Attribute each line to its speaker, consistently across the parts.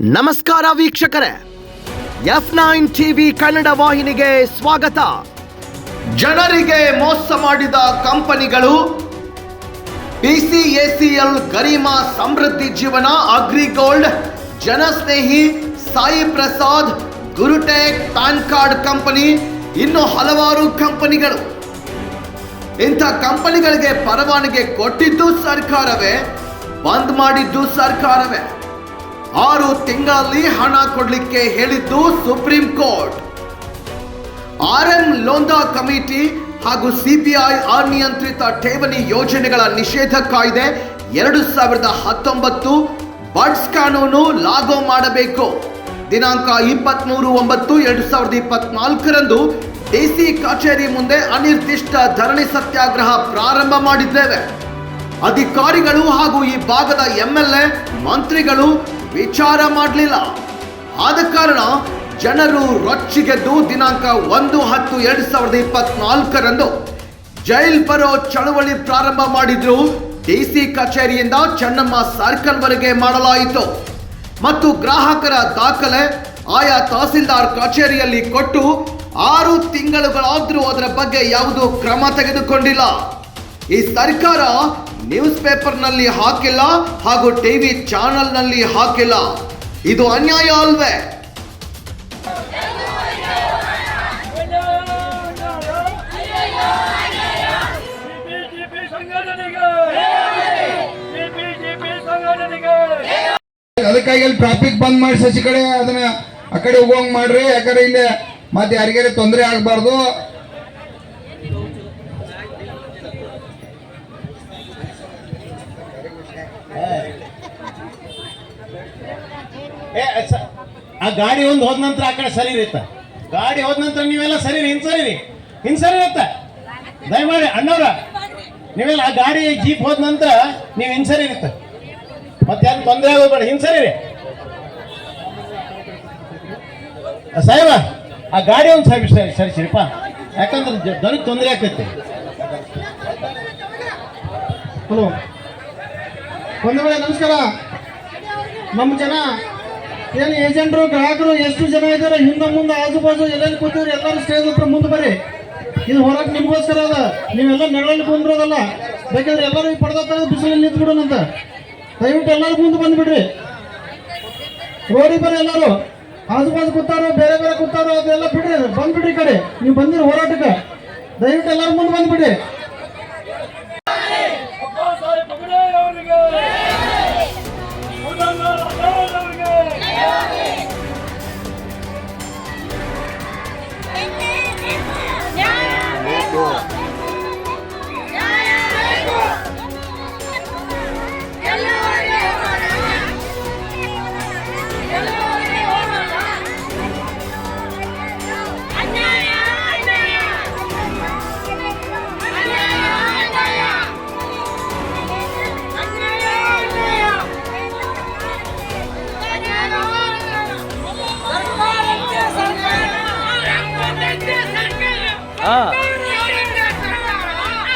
Speaker 1: ನಮಸ್ಕಾರ ವೀಕ್ಷಕರೇ. F nine TV Kannada ವಾಹಿನಿಗೆ ಸ್ವಾಗತ. ಜನರಿಗೆ ಮೋಸ ಮಾಡಿದ ಕಂಪನಿಗಳು ಪಿಸಿಎಸಿಎಲ್ Garima Samruddhi Jeevana, Agrigold, Janasnehi, Sai Prasad, Gurutech, pan card company, ಇನ್ನು ಹಲವಾರು ಕಂಪನಿಗಳು. ಇಂಥ ಕಂಪನಿಗಳಿಗೆ ಪರವಾನಗಿ ಕೊಟ್ಟಿದ್ದು ಸರ್ಕಾರವೇ, ಬಂದ್ ಮಾಡಿದ್ದು ಸರ್ಕಾರವೇ. ಆರು ತಿಂಗಳಲ್ಲಿ ಹಣ ಕೊಡಲಿಕ್ಕೆ ಹೇಳಿದ್ದು Supreme Court. R M Lodha committee ಹಾಗೂ ಸಿಬಿಐ ಅನಿಯಂತ್ರಿತ ಠೇವಣಿ ಯೋಜನೆಗಳ ನಿಷೇಧ ಕಾಯ್ದೆ ಎರಡು ಸಾವಿರದ ಹತ್ತೊಂಬತ್ತು ಬಡ್ಸ್ ಕಾನೂನು ಲಾಗು ಮಾಡಬೇಕು. ದಿನಾಂಕ ಇಪ್ಪತ್ಮೂರು ಒಂಬತ್ತು ಎರಡು ಸಾವಿರದ ಇಪ್ಪತ್ನಾಲ್ಕರಂದು ಡಿಸಿ ಕಚೇರಿ ಮುಂದೆ ಅನಿರ್ದಿಷ್ಟ ಧರಣಿ ಸತ್ಯಾಗ್ರಹ ಪ್ರಾರಂಭ ಮಾಡಿದ್ದೇವೆ. ಅಧಿಕಾರಿಗಳು ಹಾಗೂ ಈ ಭಾಗದ ಎಂಎಲ್ಎ ಮಂತ್ರಿಗಳು ವಿಚಾರ ಮಾಡಲಿಲ್ಲ. ಆದ ಕಾರಣ ಜನರು ರೊಚ್ಚಿಗೆದ್ದು ದಿನಾಂಕ ಒಂದು ಹತ್ತು ಎರಡು ಸಾವಿರದ ಇಪ್ಪತ್ನಾಲ್ಕರಂದು ಜೈಲ್ ಬರೋ ಚಳವಳಿ ಪ್ರಾರಂಭ ಮಾಡಿದ್ರು. ಡಿಸಿ ಕಚೇರಿಯಿಂದ ಚೆನ್ನಮ್ಮ ಸರ್ಕಲ್ ವರೆಗೆ ಮಾಡಲಾಯಿತು. ಮತ್ತು ಗ್ರಾಹಕರ ದಾಖಲೆ ಆಯಾ ತಹಸೀಲ್ದಾರ್ ಕಚೇರಿಯಲ್ಲಿ ಕೊಟ್ಟು ಆರು ತಿಂಗಳುಗಳಾದರೂ ಅದರ ಬಗ್ಗೆ ಯಾವುದೂ ಕ್ರಮ ತೆಗೆದುಕೊಂಡಿಲ್ಲ. ಈ ಸರ್ಕಾರ ನ್ಯೂಸ್ ಪೇಪರ್ನಲ್ಲಿ ಹಾಕಿಲ್ಲ ಹಾಗೂ ಟಿವಿ ಚಾನೆಲ್ನಲ್ಲಿ ಹಾಕಿಲ್ಲ. ಇದು ಅನ್ಯಾಯ ಅಲ್ವೇ?
Speaker 2: ಅದಕ್ಕಾಗಿ ಅಲ್ಲಿ ಟ್ರಾಫಿಕ್ ಬಂದ್ ಮಾಡಿ ಸಸಿ ಕಡೆ ಅದನ್ನ ಆ ಕಡೆ ಹೋಗುವಂಗ್ ಮಾಡ್ರಿ. ಯಾಕಂದ್ರೆ ಇಲ್ಲಿ ಮತ್ತೆ ಯಾರಿಗಾರ ತೊಂದರೆ ಆಗ್ಬಾರ್ದು.
Speaker 3: ಏ, ಆ ಗಾಡಿ ಒಂದು ಹೋದ ನಂತರ ಆ ಕಡೆ ಸರಿ ಇರುತ್ತ. ಗಾಡಿ ಹೋದ ನಂತರ ನೀವೆಲ್ಲ ಸರಿ ಹಿಂಸರಿ ಹಿಂಸರಿ ಇರುತ್ತ. ದಯಮಾಡಿ ಅಣ್ಣವ್ರ ನೀವೆಲ್ಲ ಆ ಗಾಡಿ ಜೀಪ್ ಹೋದ ನಂತರ ನೀವು ಹಿಂಸರಿ ಸರಿ ಇರುತ್ತೆ. ಮತ್ತೆ ಯಾರು ತೊಂದರೆ ಆಗೋಬೇಡ ಹಿಂಸರಿ ಸಾಹೇಬ ಆ ಗಾಡಿ ಒಂದು ಸಾಹಿಬ್ ಸರಿ ಸರಿ ಸರಿಪ್ಪ ಯಾಕಂದ್ರೆ ಜ- ದನಕ್ಕೆ ತೊಂದರೆ ಆಕೈತಿ
Speaker 2: ಹಲೋ. ಒಂದು ವೇಳೆ ನಮಸ್ಕಾರ. ನಮ್ಮ ಜನ, ಏನು ಏಜೆಂಟ್ರು, ಗ್ರಾಹಕರು, ಎಷ್ಟು ಜನ ಇದ್ದಾರೆ, ಹಿಂದೆ ಮುಂದೆ ಆಜು ಬಾಜು ಎಲ್ಲೆಲ್ಲಿ ಕೂತಿದ್ರು ಎಲ್ಲರೂ ಸ್ಟೇಜ್ ಹತ್ರ ಮುಂದೆ ಬರ್ರಿ. ಇದು ಹೊರಗೆ ನಿಮಗೋಸ್ಕರ ಅದ. ನೀವೆಲ್ಲ ನೆರಳಲ್ಲಿ ಬಂದಿರೋದಲ್ಲ. ಬೇಕಾದ್ರೆ ಎಲ್ಲರೂ ಈ ಪಡೆದ ತೆಗೆದು ನಿಂತು ಬಿಡೋಣಂತ ದಯವಿಟ್ಟು ಎಲ್ಲರೂ ಮುಂದೆ ಬಂದ್ಬಿಡ್ರಿ. ರೋಡಿಗೆ ಬರ್ರಿ ಎಲ್ಲರೂ. ಆಜು ಬಾಜು ಕೂತಾರೋ, ಬೇರೆ ಬೇರೆ ಕೂತಾರೋ, ಅದೆಲ್ಲ ಬಿಡ್ರಿ, ಬಂದ್ಬಿಡ್ರಿ ಕಡೆ. ನೀವು ಬಂದಿರಿ ಹೋರಾಟಕ್ಕೆ. ದಯವಿಟ್ಟು ಎಲ್ಲರೂ ಮುಂದೆ ಬಂದ್ಬಿಡ್ರಿ.
Speaker 4: ಅವರಿಗೆ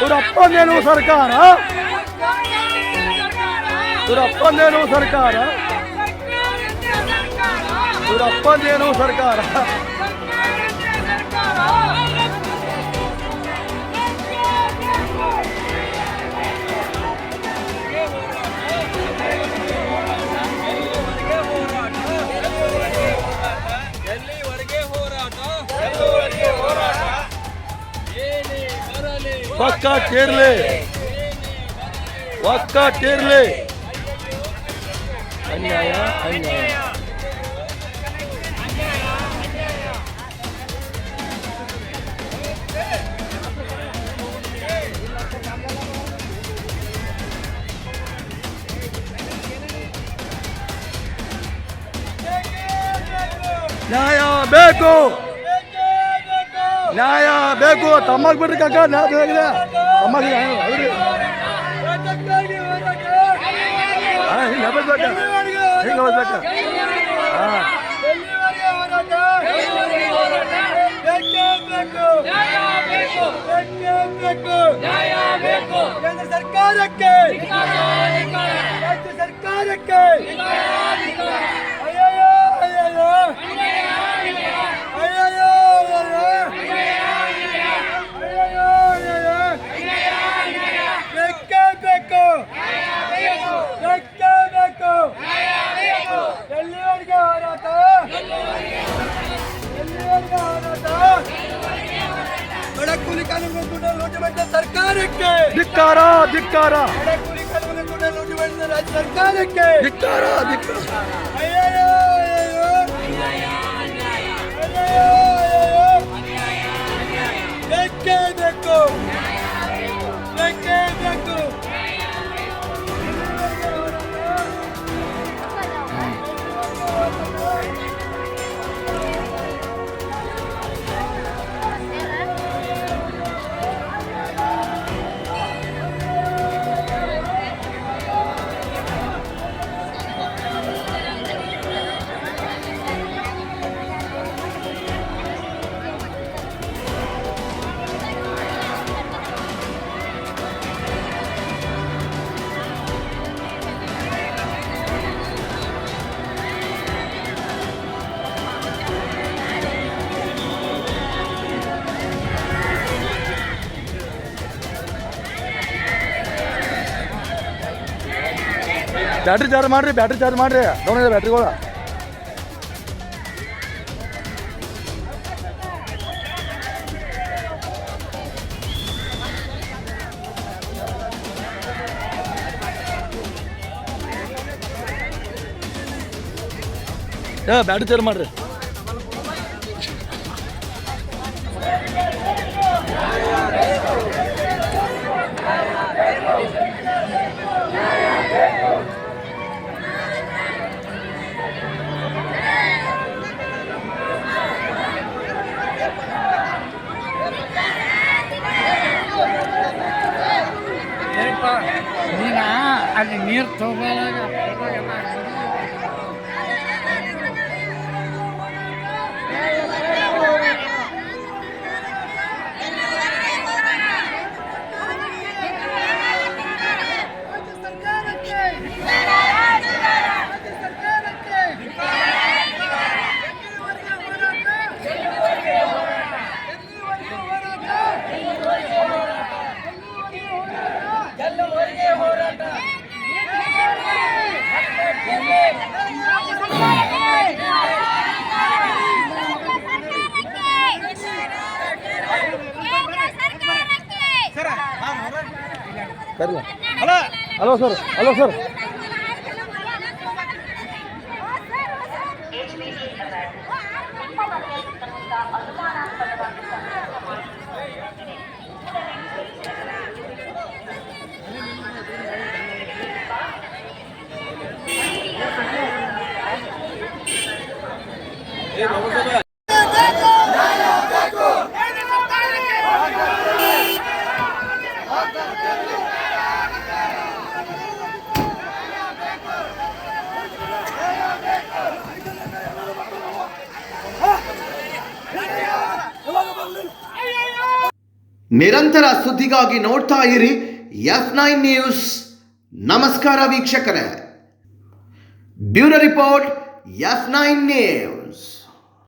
Speaker 5: ಇವರಪ್ಪಂದೇನು ಸರ್ಕಾರ ಇವರಪ್ಪಂದೇನು ಸರ್ಕಾರ ಇವರಪ್ಪಂದೇನು ಸರ್ಕಾರ ಪಕ್ಕ ಕೇರ್ಲೆ. ಪಕ್ಕ ಕೇರ್ಲೆ. ಅನ್ಯಾಯ ಅನ್ಯಾಯ. ನ್ಯಾಯ ಬೇಕು. ನ್ಯಾಯ ಬೇಕು. ತಮ್ಮಗೆ ಬಿಡ್ರಿ ಕಾಕ ನ್ಯಾಯ ಬೇಕಿದೆ ತಮ್ಮಗೆ ಅವ್ರಿ ಹಿಂಗೆ ಹೋಗ್ಬೇಕ ಹಿಂಗೆ ಹೋಗ್ಬೇಕ ಹಾಂ.
Speaker 4: ಕೇಂದ್ರ ಸರ್ಕಾರಕ್ಕೆ. ರಾಜ್ಯ ಸರ್ಕಾರಕ್ಕೆ. ಅಯ್ಯಯ್ಯೋ ಲೂಟಿ ಮಾಡಿದ ಸರ್ಕಾರಕ್ಕೆ.
Speaker 5: ಧಿಕ್ಕಾರ ಧಿಕ್ಕಾರ.
Speaker 4: ಹಳೆ ಕೂಲಿ ಕಾಲವನ್ನು ಕೂಡ ಲೂಟಿ ಮಾಡಿದ ರಾಜ್ಯ ಸರ್ಕಾರಕ್ಕೆ.
Speaker 5: ಧಿಕ್ಕಾರ ಧಿಕ್ಕಾರ.
Speaker 4: ಅಯ್ಯಯ್ಯೋ, ಅಯ್ಯಯ್ಯೋ. ಅಯ್ಯಯ್ಯೋ, ಅಯ್ಯಯ್ಯೋ. ಬೇಕೇ ಬೇಕು ಬೇಕೇ.
Speaker 5: ಬ್ಯಾಟ್ರಿ ಚಾರ್ಜ್ ಮಾಡ್ರಿ ಬ್ಯಾಟ್ರಿ ಚಾರ್ಜ್ ಮಾಡ್ರಿ. ಡೌನ್ ಇದೆ ಬ್ಯಾಟ್ರಿಗಳ ಬ್ಯಾಟ್ರಿ ಚಾರ್ಜ್ ಮಾಡ್ರಿ.
Speaker 6: ಅಲ್ಲಿ ನೀರು ತಗೋಲಾಗ
Speaker 5: ಕರಿಲ್ಲ ಹಲೋ ಸರ್ ಹಲೋ ಸರ್
Speaker 1: ನಿರಂತರ ಸುದ್ದಿಗಾಗಿ ನೋಡ್ತಾ ಇರಿ ಎಫ್ ನೈನ್ ನ್ಯೂಸ್. ನಮಸ್ಕಾರ ವೀಕ್ಷಕರೇ. Bureau report F nine news.